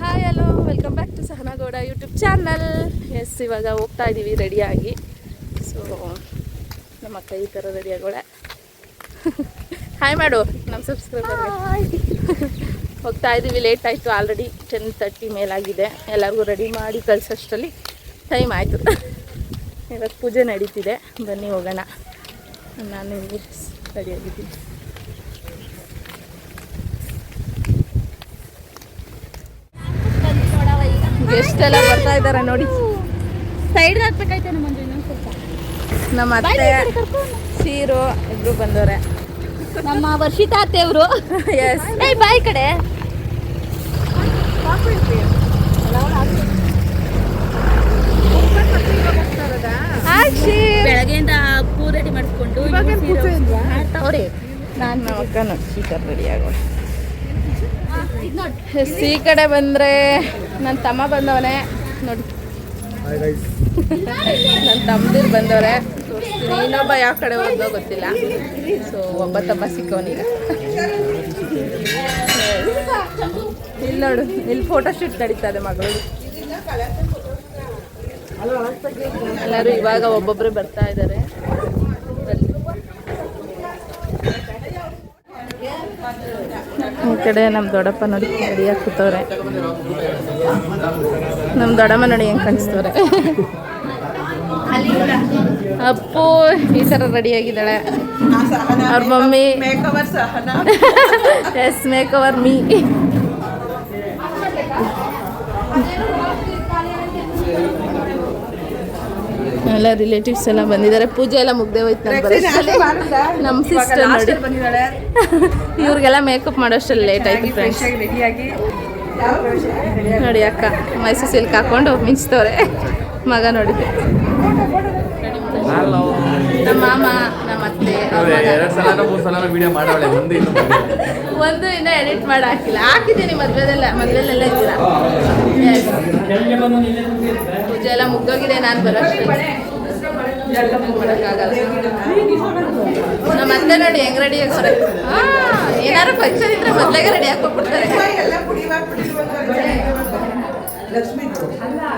Hi hello welcome back to Sahanagowda YouTube channel yes ಇವಾಗ ಹೋಗ್ತಾ ಇದ್ದೀವಿ ರೆಡಿಯಾಗಿ ಸೊ ನಮ್ಮ ಅಕ್ಕ ಈ ಥರ ರೆಡಿ ಆಗೋಳೆ. ಹಾಯ್ ಮಾಡು. ನಮ್ಮ ಸಬ್ಸ್ಕ್ರೈಬರ್ ಹೋಗ್ತಾ ಇದ್ದೀವಿ ಲೇಟ್ ಆಯಿತು. ಆಲ್ರೆಡಿ ಟೆನ್ ತರ್ಟಿ ಮೇಲಾಗಿದೆ. ಎಲ್ಲರಿಗೂ ರೆಡಿ ಮಾಡಿ ಕಳ್ಸೋಷ್ಟರಲ್ಲಿ ಟೈಮ್ ಆಯಿತು. ಇವಾಗ ಪೂಜೆ ನಡೀತಿದೆ. ಬನ್ನಿ ಹೋಗೋಣ. ನಾನು ರೆಡಿಯಾಗಿದ್ದೀನಿ ಎಷ್ಟೆಲ್ಲ ಬರ್ತಾ ಇದ್ದಾರೆ ನೋಡಿ. ಸೈಡ್ ಹಾಕ್ಬೇಕಾಯ್ತು ನಮ್ಮ ಮಂಜು ಇನ್ನೊಂದು ಸ್ವಲ್ಪ. ನಮ್ಮ ಅತ್ತೆ ಸೀರು ಇಬ್ರು ಬಂದವ್ರೆ. ನಮ್ಮ ವರ್ಷಿತಾ ಅತ್ತೆಯವರು ಎಸ್ ಏಯ್ ಬಾಯ್ ಕಡೆ. ಬೆಳಗ್ಗೆಯಿಂದ ಪೂ ರೆಡಿ ಮಾಡಿಸ್ಕೊಂಡು ಅವ್ರೆ ನಾನು ಅಕ್ಕ ನೋಡಿ ಸೀಕರ್ ರೆಡಿ ಆಗೋಣ ಈ ಕಡೆ ಬಂದರೆ ನನ್ನ ತಮ್ಮ ಬಂದವನೆ. ನೋಡಿ. ನನ್ನ ತಮ್ಮದಿರು ಬಂದವ್ರೆ. ತೋರಿಸ್ತೀನಿ ಇನ್ನೊಬ್ಬ ಯಾವ ಕಡೆ ಹೋದೋ ಗೊತ್ತಿಲ್ಲ. ಸೊ ಒಬ್ಬ ತಮ್ಮ ಸಿಕ್ಕವನೀಗ ಇಲ್ಲಿ ನೋಡು ಇಲ್ಲಿ ಫೋಟೋಶೂಟ್ ನಡೀತಾ ಇದೆ ಮಗಳು. ಎಲ್ಲರೂ ಇವಾಗ ಒಬ್ಬೊಬ್ರು ಬರ್ತಾ ಇದ್ದಾರೆ ಈ ಕಡೆ ನಮ್ಮ ದೊಡ್ಡಪ್ಪ ನೋಡಿ ರೆಡಿಯಾಗಿ ಕೂತವ್ರೆ. ನಮ್ಮ ದೊಡ್ಡಮ್ಮ ನೋಡಿ ಹೆಂಗೆ ಕಾಣಿಸ್ತವ್ರೆ. ಅಪ್ಪು ಈ ಥರ ರೆಡಿಯಾಗಿದ್ದಾಳೆ ಅವ್ರ mummy. Yes make over me ಎಲ್ಲ ರಿಲೇಟಿವ್ಸ್ ಎಲ್ಲ ಬಂದಿದ್ದಾರೆ. ಪೂಜೆ ಎಲ್ಲ ಮುಗ್ದೆ ಹೋಯ್ತು ನಮ್ಮ ಸಿಸ್ಟರ್ ನೋಡಿ. ಇವ್ರಿಗೆಲ್ಲ ಮೇಕಪ್ ಮಾಡೋಷ್ಟರಲ್ಲಿ ಲೇಟ್ ಆಯ್ತು ಫ್ರೆಂಡ್ಸ್ ನೋಡಿ ಅಕ್ಕ ಮೈಸೂರು ಸಿಲ್ಕ್ ಹಾಕೊಂಡು ಮಿಂಚ್ತವ್ರೆ. ಮಗ ನೋಡಿ. ನಮ್ಮ ಮಾಮ ನಮ್ಮ ಅತ್ತೆ ಒಂದು ಇನ್ನ ಎಡಿಟ್ ಮಾಡಿ ಹಾಕಿಲ್ಲ ಹಾಕಿದ್ದೀನಿ ಮದ್ವೆದೆಲ್ಲ ಮದ್ವೆಲೆಲ್ಲ ಇದ್ದೀರಾ? ಪೂಜೆ ಎಲ್ಲ ಮುಗ್ದೋಗಿದೆ ನಾನು ಬರೋಕ್ಕಾಗಲ್ಲ ನಮ್ಮ ಅತ್ತೆ ನೋಡಿ ಹೆಂಗ್ ರೆಡಿ ಆಗೋರೆ ಏನಾರು ಫಂಕ್ಷನ್ ಇದ್ರೆ ಮೊದ್ಲಾಗೆ ರೆಡಿ ಹಾಕೊಟ್ಬಿಡ್ತಾರೆ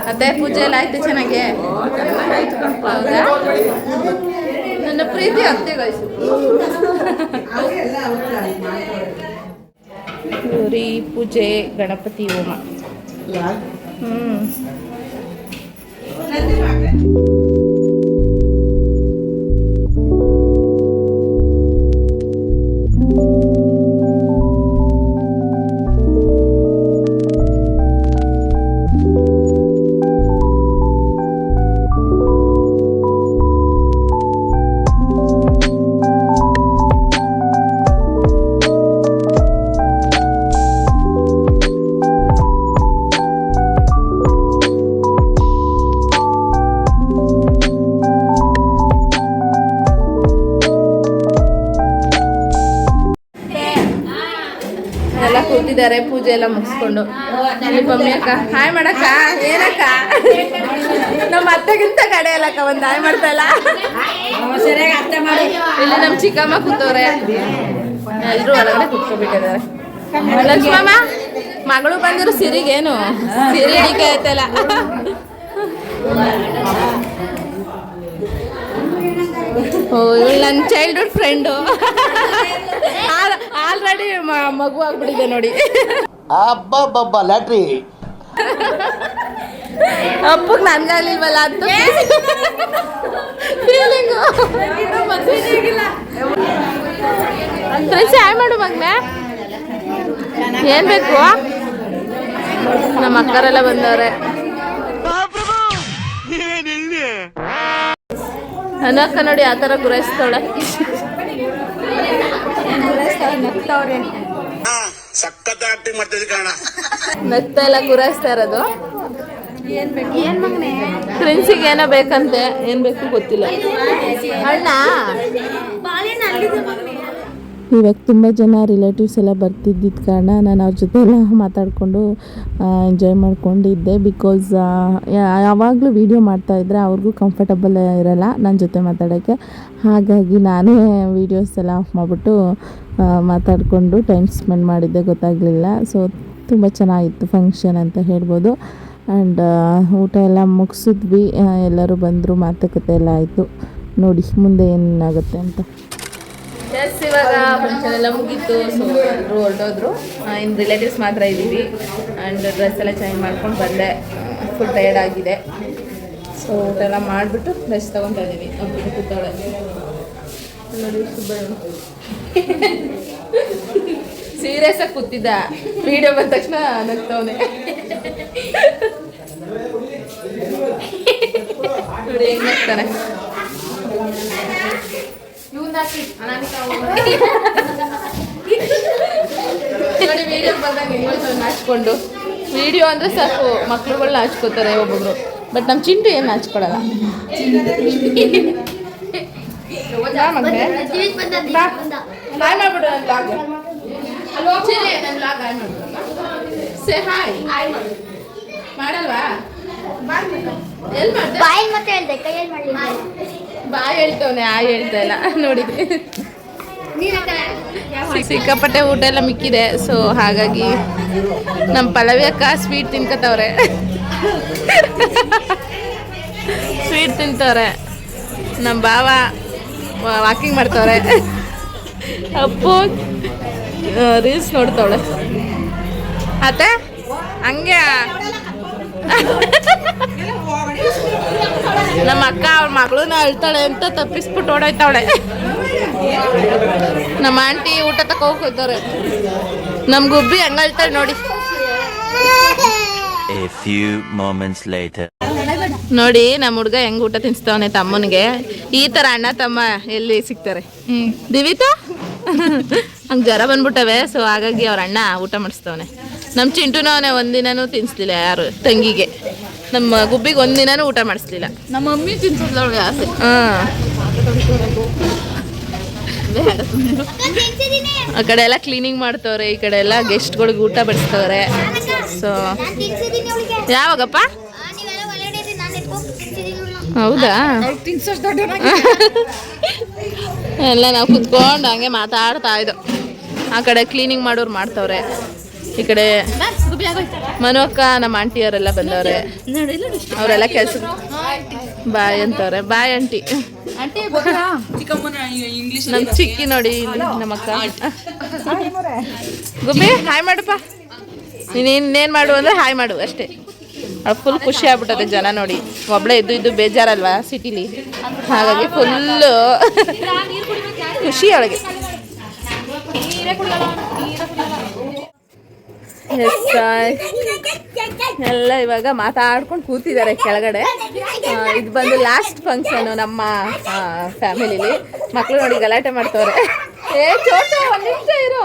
ಅತ್ತೆ ಪೂಜೆ ಎಲ್ಲ ಆಯ್ತು ಚೆನ್ನಾಗೆ? ಹೌದಾ? ನನ್ನ ಪ್ರೀತಿ ಅತ್ತೆಗಾಯ್ತು ಗೌರಿ ಪೂಜೆ ಗಣಪತಿ ಹೋಮ. ಹ್ಮ್. 来这边儿来 ಕೂತಿದ್ದಾರೆ, ಪೂಜೆ ಎಲ್ಲ ಮುಗಿಸ್ಕೊಂಡು. ಮಮ್ಮಿ ಅಕ್ಕ. ಹಾಯ್ ಮಾಡಕ್ಕ. ಏನಕ್ಕ? ನಮ್ಮ ಅತ್ತೆಗಿಂತ ಕಡೆ ಅಲ್ಲಕ್ಕ ಒಂದು ಹಾಯ್ ಮಾಡ್ತಾ ಇಲ್ಲ? ಇಲ್ಲಿ ನಮ್ಮ ಚಿಕ್ಕಮ್ಮ ಕೂತವ್ರೆ. ಎಲ್ಲರೂ ಒಳಗಡೆ ಕುತ್ಕೊಬಿಟ್ಟಿದ್ದಾರೆ. ಲಕ್ಷ್ಮಮ್ಮ, ಮಗಳು ಬಂದಿರು ಸಿರಿಗೇನು? ಸಿರಿ ಹಿಡಿಕೆ ಆಯ್ತಲ್ಲ ಓ, ಇವಳು ನನ್ನ ಚೈಲ್ಡ್ಹುಡ್ ಫ್ರೆಂಡು ಆಲ್ರೆಡಿ ಮಗು ಆಗ್ಬಿಟ್ಟಿದೆ ನೋಡಿ. ಅಬ್ಬಬ್ಬಬ್ಬ ಲ್ಯಾಟ್ರಿ. ಅಪ್ಪಗೆ ನನ್ಗಾಗ್ಲಿಲ್ವಲ್ಲ ಅಂತ ಫೀಲಿಂಗು ಫ್ರೆಂಡ್ಸ್ ಹಾಯ್ ಮಾಡು ಮಗ್ನೆ. ಏನ್ ಬೇಕು? ನಮ್ಮ ಅಕ್ಕರೆಲ್ಲ ಬಂದವ್ರೆ. ಅನಕ್ಕ ನೋಡಿ ಆ ಥರ ಗುರಾಯಿಸ್ತಾಳೆ. ಸಖತ್ ಆಕ್ಟಿಂಗ್ ಮಾಡ್ತಿದ್ದೆ ಕಾರಣ ಮೆತ್ತ ಎಲ್ಲ ಗುರಾಯಿಸ್ತಾ ಇರೋದು. ಫ್ರೆಂಡ್ಸಿಗೆ ಏನೋ ಬೇಕಂತೆ ಏನ್ ಬೇಕು ಗೊತ್ತಿಲ್ಲ. ಅಣ್ಣ ಇವಾಗ ತುಂಬ ಜನ ರಿಲೇಟಿವ್ಸ್ ಎಲ್ಲ ಬರ್ತಿದ್ದಿದ್ದ ಕಾರಣ ನಾನು ಅವ್ರ ಜೊತೆ ಎಲ್ಲ ಮಾತಾಡಿಕೊಂಡು ಎಂಜಾಯ್ ಮಾಡ್ಕೊಂಡಿದ್ದೆ ಬಿಕಾಸ್ ಯಾವಾಗಲೂ ವೀಡಿಯೋ ಮಾಡ್ತಾಯಿದ್ರೆ ಅವ್ರಿಗೂ ಕಂಫರ್ಟಬಲ್ ಇರಲ್ಲ ನನ್ನ ಜೊತೆ ಮಾತಾಡೋಕ್ಕೆ. ಹಾಗಾಗಿ ನಾನೇ ವೀಡಿಯೋಸ್ ಎಲ್ಲ ಆಫ್ ಮಾಡಿಬಿಟ್ಟು ಮಾತಾಡಿಕೊಂಡು ಟೈಮ್ ಸ್ಪೆಂಡ್ ಮಾಡಿದ್ದೆ ಗೊತ್ತಾಗಲಿಲ್ಲ. ಸೊ ತುಂಬ ಚೆನ್ನಾಗಿತ್ತು ಫಂಕ್ಷನ್ ಅಂತ ಹೇಳ್ಬೋದು. ಆ್ಯಂಡ್ ಊಟ ಎಲ್ಲ ಮುಗಿಸಿದ್ವಿ ಎಲ್ಲರೂ ಬಂದರು, ಮಾತುಕತೆ ಎಲ್ಲ ಆಯಿತು. ನೋಡಿ, ಮುಂದೆ ಏನಾಗುತ್ತೆ ಅಂತ. ಎಸ್ ಇವಾಗ ಫಂಕ್ಷನ್ ಎಲ್ಲ ಮುಗೀತು ಸೊ ಎಲ್ಲರೂ ಹೊರಟೋದ್ರು. ಇನ್ನು ರಿಲೇಟಿವ್ಸ್ ಮಾತ್ರ ಇದ್ದೀವಿ. ಆ್ಯಂಡ್ ಡ್ರೆಸ್ ಎಲ್ಲ ಚೇಂಜ್ ಮಾಡ್ಕೊಂಡು ಬಂದೆ. ಫುಲ್ ಟಯರ್ಡ್ ಆಗಿದೆ. ಸೊ ಊಟ ಎಲ್ಲ ಮಾಡಿಬಿಟ್ಟು ಡ್ರೆಸ್ ತೊಗೊತಾ ಇದ್ದೀವಿ. ಒಬ್ಬರು ಕೂತಾಳೆ ನೋಡಿ ಸೀರಿಯಸ್ ಆಗಿ ಕೂತಿದ್ದ. ವಿಡಿಯೋ ಬಂದ ತಕ್ಷಣ ನಗ್ತವನೆ. ನೋಡಿ ಹೆಂಗ್ ನೋಡಿ ವಿಡಿಯೋ ಅಂದರೆ ಸಾಕು, ಮಕ್ಳುಗಳು ನಾಚ್ಕೋತಾರೆ ಒಬ್ಬೊಬ್ರು. ಬಟ್ ನಮ್ಮ ಚಿಂಟು ಏನು ಹಾಯ್ ಮಾಡಲ್ವಾ? ಎಲ್ಲಿ ಮಾಡ್ದೆ? ಬಾಯಿ ಮತ್ತೆ ಹೇಳ್ದೆ, ಕೈಯಲ್ಲಿ ಮಾಡಲಿ ಬಾ ಹೇಳ್ತವನೆ, ಆ ಹೇಳ್ತಾ ಇಲ್ಲ. ನೋಡಿ ಸಿಕ್ಕಾಪಟ್ಟೆ ಊಟ ಎಲ್ಲ ಮಿಕ್ಕಿದೆ ಸೊ ಹಾಗಾಗಿ ನಮ್ಮ ಪಲ್ಲವಿ ಅಕ್ಕ ಸ್ವೀಟ್ ತಿನ್ಕೋತವ್ರೆ ಸ್ವೀಟ್ ತಿಂತವ್ರೆ. ನಮ್ಮ ಬಾವ ವಾಕಿಂಗ್ ಮಾಡ್ತವ್ರೆ. ಅಪ್ಪು ರೀಲ್ಸ್ ನೋಡ್ತವಳೆ. ಅತ್ತೆ ಹಂಗೆ ನಮ್ಮ ಅಕ್ಕ ಅವ್ರ ಮಗಳನ್ನ ಅಳ್ತಾಳೆ ಅಂತ ತಪ್ಪಿಸ್ಬಿಟ್ಟು ಓಡಾಯ್ತಾವಳೆ. ನಮ್ಮ ಆಂಟಿ ಊಟ ತಕ ಹೋಗ್ತಾರೆ. ನಮ್ಮ ಗುಬ್ಬಿ ಹಂಗ ಅಳ್ತಾಳೆ ನೋಡಿ. ನೋಡಿ ನಮ್ಮ ಹುಡ್ಗ ಹೆಂಗ್ ಊಟ ತಿನ್ಸ್ತಾವನೆ ತಮ್ಮನಿಗೆ. ಈ ತರ ಅಣ್ಣ ತಮ್ಮ ಎಲ್ಲಿ ಸಿಗ್ತಾರೆ? ದಿವಿತಾ? ಹಂಗ್ ಜ್ವರ ಬಂದ್ಬಿಟ್ಟವೆ ಸೊ ಹಾಗಾಗಿ ಅವ್ರ ಅಣ್ಣ ಊಟ ಮಾಡಿಸ್ತಾವನೆ. ನಮ್ಮ ಚಿಂಟುನೂ ಅವನೇ ಒಂದಿನನೂ ತಿನ್ಸ್ಲಿಲ್ಲ ಯಾರು ತಂಗಿಗೆ. ನಮ್ಮ ಗುಬ್ಬಿಗೆ ಒಂದಿನನೂ ಊಟ ಮಾಡಿಸ್ಲಿಲ್ಲ. ನಮ್ಮ ಮಮ್ಮಿ ತಿನ್ಸೋದ್ರೊಳಗೆ ಆಸೆ. ಆ ಕಡೆ ಎಲ್ಲ ಕ್ಲೀನಿಂಗ್ ಮಾಡ್ತವ್ರೆ ಈ ಕಡೆ ಎಲ್ಲ ಗೆಸ್ಟ್ಗಳಿಗೆ ಊಟ ಬಡಿಸ್ತವ್ರೆ. ಸೊ ಯಾವಾಗಪ್ಪ? ಹೌದಾ? ಎಲ್ಲ ನಾವು ಕುತ್ಕೊಂಡು ಹಂಗೆ ಮಾತಾಡ್ತಾ ಇದ್ದೋ ಆ ಕಡೆ ಕ್ಲೀನಿಂಗ್ ಮಾಡೋರು ಮಾಡ್ತವ್ರೆ. ಈ ಕಡೆ ಮನು ಅಕ್ಕ ನಮ್ಮ ಆಂಟಿಯವರೆಲ್ಲ ಬಂದವ್ರೆ. ಅವರೆಲ್ಲ ಕೆಲ್ಸ ಬಾಯ್ ಅಂತವ್ರೆ. Bye aunty. ನಮ್ ಚಿಕ್ಕಿ ನೋಡಿ ನಮ್ಮಕ್ಕ ಗುಬ್ಬಿ, ಹಾಯ್ ಮಾಡಪ್ಪ. ನೀನು ಇನ್ನೇನು ಮಾಡು ಅಂದ್ರೆ ಹಾಯ್ ಮಾಡು, ಅಷ್ಟೇ. ಫುಲ್ ಖುಷಿ ಆಗ್ಬಿಟ್ಟದೆ ಜನ ನೋಡಿ. ಒಬ್ಳೆ ಇದ್ದು ಇದ್ದು ಬೇಜಾರಲ್ವಾ ಸಿಟಿಲಿ? ಹಾಗಾಗಿ ಫುಲ್ಲು ಖುಷಿ ಅವಳಿಗೆ. ಎಲ್ಲ ಇವಾಗ ಮಾತಾಡ್ಕೊಂಡು ಕೂತಿದ್ದಾರೆ ಕೆಳಗಡೆ. ಇದು ಬಂದು ಲಾಸ್ಟ್ ಫಂಕ್ಷನು ನಮ್ಮ ಫ್ಯಾಮಿಲಿಲಿ ಮಕ್ಕಳು ನೋಡಿ ಗಲಾಟೆ ಮಾಡ್ತವ್ರೆ. ಏ, ಚೋಟು ಇರು.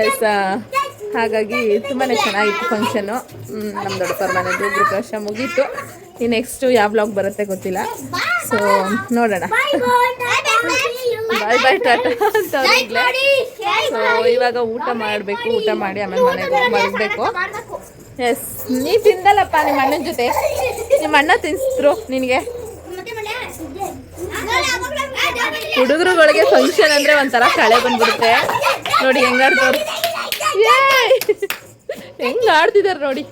ಎಸ್ ಹಾಗಾಗಿ ತುಂಬಾ ಚೆನ್ನಾಗಿತ್ತು ಫಂಕ್ಷನು ನಮ್ಮ ದೊಡ್ಡಪ್ಪರ ಮನೆದು ಕಷ್ಟ ಮುಗೀತು. ಈ ನೆಕ್ಸ್ಟು ಯಾವ ಬ್ಲಾಗ್ ಬರುತ್ತೆ ಗೊತ್ತಿಲ್ಲ. ಸೊ ನೋಡೋಣ. ಬಾಯ್ ಬಾಯ್ ಟಾಟಾ ಅಂತ ಅವ್ರಿಗ್ಲೇ ಸೊ ಇವಾಗ ಊಟ ಮಾಡಬೇಕು ಊಟ ಮಾಡಿ ಆಮೇಲೆ ಮನೆಗೆ ಹೋಗಿ ಮಲಗಬೇಕು ಎಸ್ ನೀ ತಿಂದಲ್ಲಪ್ಪ ನಿಮ್ಮ ಅಣ್ಣನ ಜೊತೆ. ನಿಮ್ಮ ಅಣ್ಣ ತಿನ್ಸಿದ್ರು ನಿನಗೆ. ಹುಡುಗರುಗಳಿಗೆ ಫಂಕ್ಷನ್ ಅಂದ್ರೆ ಒಂಥರ ಕಳೆ ಬಂದ್ಬಿಡುತ್ತೆ. ನೋಡಿ ಹೆಂಗಾಡ್ತವ್ರು ಏಯ್! ಹೆಂಗ್ ಆಡ್ತಿದಾರೆ ನೋಡಿ.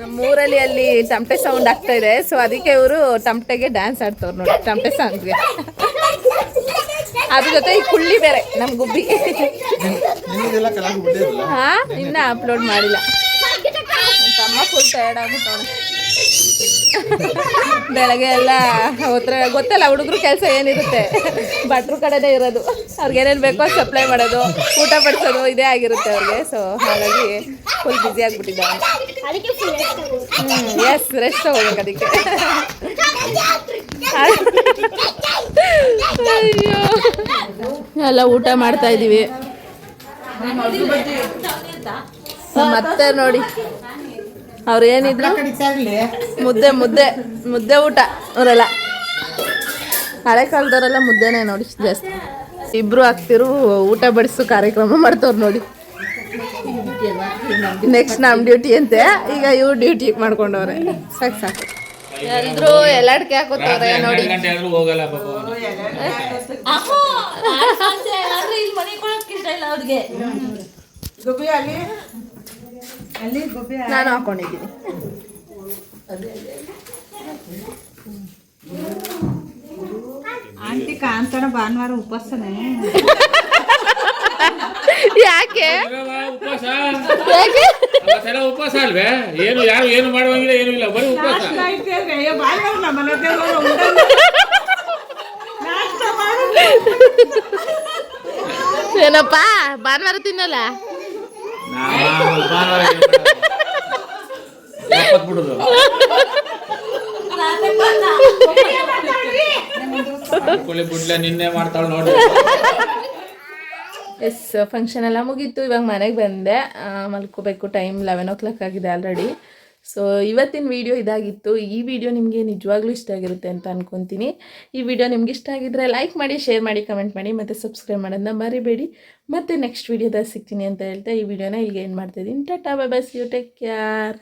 ನಮ್ಮೂರಲ್ಲಿ ಅಲ್ಲಿ ತಮಟೆ ಸೌಂಡ್ ಆಗ್ತಾ ಇದೆ. ಸೊ ಅದಕ್ಕೆ ಇವರು ತಮಟೆಗೆ ಡ್ಯಾನ್ಸ್ ಆಡ್ತವ್ರು ನೋಡಿ. ತಮಟೆ ಸಾಂಗ್ಗೆ ಅದ್ರ ಜೊತೆ ಈ ಕುಳ್ಳಿ ಬೇರೆ ನಮ್ ಗುಬ್ಬಿ. ಹಾ ಇನ್ನ ಅಪ್ಲೋಡ್ ಮಾಡಿಲ್ಲ. ತಮ್ಮ ಫುಲ್ ಟಯರ್ಡ್ ಆಗ್ಬಿಟ್ಟವನೆ. ಬೆಳಗ್ಗೆ ಎಲ್ಲ ಹೋದ್ರೆ ಗೊತ್ತಲ್ಲ ಹುಡುಗರು ಕೆಲಸ ಏನಿರುತ್ತೆ. ಭಟ್ರು ಕಡೆನೇ ಇರೋದು. ಅವ್ರಿಗೆ ಏನೇನು ಬೇಕೋ ಸಪ್ಲೈ ಮಾಡೋದು ಊಟ ಪಡಿಸೋದು ಇದೇ ಆಗಿರುತ್ತೆ ಅವ್ರಿಗೆ. ಸೊ ಹಾಗಾಗಿ ಫುಲ್ ಬ್ಯುಸಿ ಫುಲ್ ಹ್ಞೂ ಎಸ್ ರೆಸ್ಟ್ ತಗೋಬೇಕು. ಅದಕ್ಕೆ. ಅಯ್ಯೋ. ಎಲ್ಲ ಊಟ ಮಾಡ್ತಾ ಇದ್ದೀವಿ ಮತ್ತೆ ನೋಡಿ. ಅವ್ರು ಏನಿದ್ರು ಮುದ್ದೆ ಮುದ್ದೆ ಮುದ್ದೆ ಊಟ ಅವರೆಲ್ಲ. ಹಳೆ ಕಾಲದವರೆಲ್ಲ ಮುದ್ದೆನೇ ನೋಡಿ ಜಾಸ್ತಿ. ಇಬ್ರು ಆಗ್ತಿರು ಊಟ ಬಡಿಸು ಕಾರ್ಯಕ್ರಮ ಮಾಡ್ತವ್ರು ನೋಡಿ. ನೆಕ್ಸ್ಟ್ ನಮ್ಮ ಡ್ಯೂಟಿ ಅಂತೆ. ಈಗ ಇವ್ರು ಡ್ಯೂಟಿ ಮಾಡ್ಕೊಂಡವ್ರೆ. ಸಾಕು ಸಾಕು. ಎಲ್ರು ಎಲ್ಲಾಡ್ಕೆ ಹಾಕೋತವ್ರೆ ನೋಡಿ. ಗಂಟೆ ಆದ್ರೂ ಹೋಗಲ್ಲ. ನಾನು ಹಾಕೊಂಡಿದ್ದೀನಿ. ಆಂಟಿ ಕಾಂತಾನ ಭಾನುವಾರ ಉಪವಾಸನೆ. ಯಾಕೆ? ಉಪವಾಸ ಅಲ್ವೇ? ಏನು ಯಾರು ಏನು ಮಾಡುವಂಗಿಲ್ಲ ಏನು ಇಲ್ಲ ಬರೀ ಉಪವಾಸ. ಏನಪ್ಪ ಭಾನುವಾರ ತಿನ್ನಲ್ಲ ನಾವು ಭಾನುವಾರ ಏನು ಮಾಡಲ್ಲ. ಎಪ್ಪತ್ತು ಎಸ್ ಫಂಕ್ಷನ್ ಎಲ್ಲ ಮುಗೀತು. ಇವಾಗ ಮನೆಗೆ ಬಂದೆ. ಮಲ್ಕೋಬೇಕು. ಟೈಮ್ ಲೆವೆನ್ ಓ ಕ್ಲಾಕ್ ಆಗಿದೆ ಆಲ್ರೆಡಿ ಸೊ ಇವತ್ತಿನ ವಿಡಿಯೋ ಇದಾಗಿತ್ತು. ಈ ವಿಡಿಯೋ ನಿಮಗೆ ನಿಜವಾಗ್ಲೂ ಇಷ್ಟ ಆಗಿರುತ್ತೆ ಅಂತ ಅನ್ಕೊತೀನಿ. ಈ ವಿಡಿಯೋ ನಿಮ್ಗೆ ಇಷ್ಟ ಆಗಿದ್ರೆ ಲೈಕ್ ಮಾಡಿ ಶೇರ್ ಮಾಡಿ ಕಮೆಂಟ್ ಮಾಡಿ, ಮತ್ತು ಸಬ್ಸ್ಕ್ರೈಬ್ ಮಾಡೋದನ್ನ ಮರಿಬೇಡಿ. ಮತ್ತು ನೆಕ್ಸ್ಟ್ ವಿಡಿಯೋದಾಗ ಸಿಗ್ತೀನಿ ಅಂತ ಹೇಳ್ತಾ ಈ ವಿಡಿಯೋನ ಇಲ್ಲಿಗೆ ಏನು ಮಾಡ್ತಾಯಿದ್ದೀನಿ Tata bye bye you take care